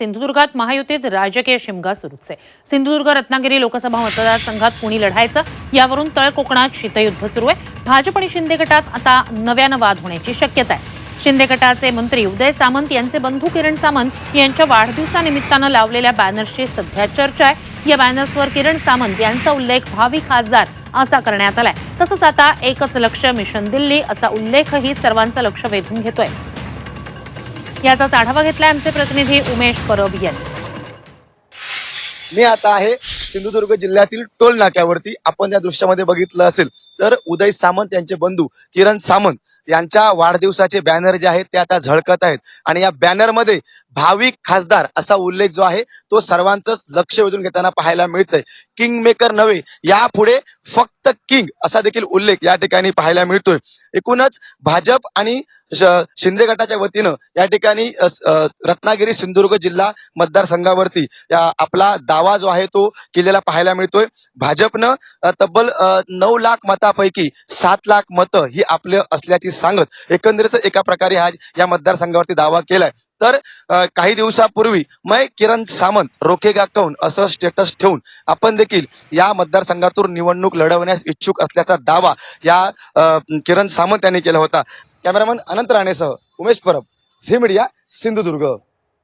सिंधुदुर्गात महायुतीत राजकीय शिमगा सुरूच आहे. सिंधुदुर्ग रत्नागिरी लोकसभा मतदारसंघात कुणी लढायचं? यावरून तळ कोकणात शीतयुद्ध सुरू आहे. भाजप आणि शिंदे गटात आता नव्यानं वाद होण्याची शक्यता आहे. शिंदे गटाचे मंत्री उदय सामंत यांचे बंधू किरण सामंत यांच्या वाढदिवसानिमित्तानं लावलेल्या बॅनर्सची सध्या चर्चा आहे. या बॅनर्सवर किरण सामंत यांचा उल्लेख भावी खासदार असा करण्यात आलाय. तसंच आता एकच लक्ष मिशन दिल्ली असा उल्लेखही सर्वांचं लक्ष वेधून घेतोय. याचाच आढावा घेतलाय आमचे प्रतिनिधी उमेश परब यांनी मी आता आहे सिंधुदुर्ग जिल्ह्यातील टोल नाक्यावरती. आपण या दृश्यामध्ये बघितलं असेल. तर उदय सामंत यांचे बंधू किरण सामंत यांच्या वाढदिवसाचे बॅनर जे आहेत ते आता झळकत आहेत. आणि या बॅनरमध्ये भाविक खासदार असा उल्लेख जो आहे तो सर्वांचंच लक्ष वेधून घेताना पाहायला मिळतंय. किंग मेकर नव्हे यापुढे फक्त किंग असा देखील उल्लेख या ठिकाणी पाहायला मिळतोय. एकूणच भाजप आणि शिंदे गटाच्या वतीनं या ठिकाणी रत्नागिरी सिंधुदुर्ग जिल्हा मतदारसंघावरती आपला दावा जो आहे तो केलेला पाहायला मिळतोय. भाजपनं तब्बल नऊ लाख मतापैकी सात लाख मतं ही आपलं असल्याची सांगत एकंदरीत एका प्रकारे हा या मतदारसंघावरती दावा केलाय. तर काही दिवसापूर्वी मै किरण सामंत रोखेगा कौन असं स्टेटस ठेवून आपण देखील या मतदारसंघातून निवडणूक लढवण्यास इच्छुक असल्याचा दावा या किरण सामंत यांनी केला होता. कॅमेरामन अनंत राणेसह उमेश परब झी मीडिया सिंधुदुर्ग.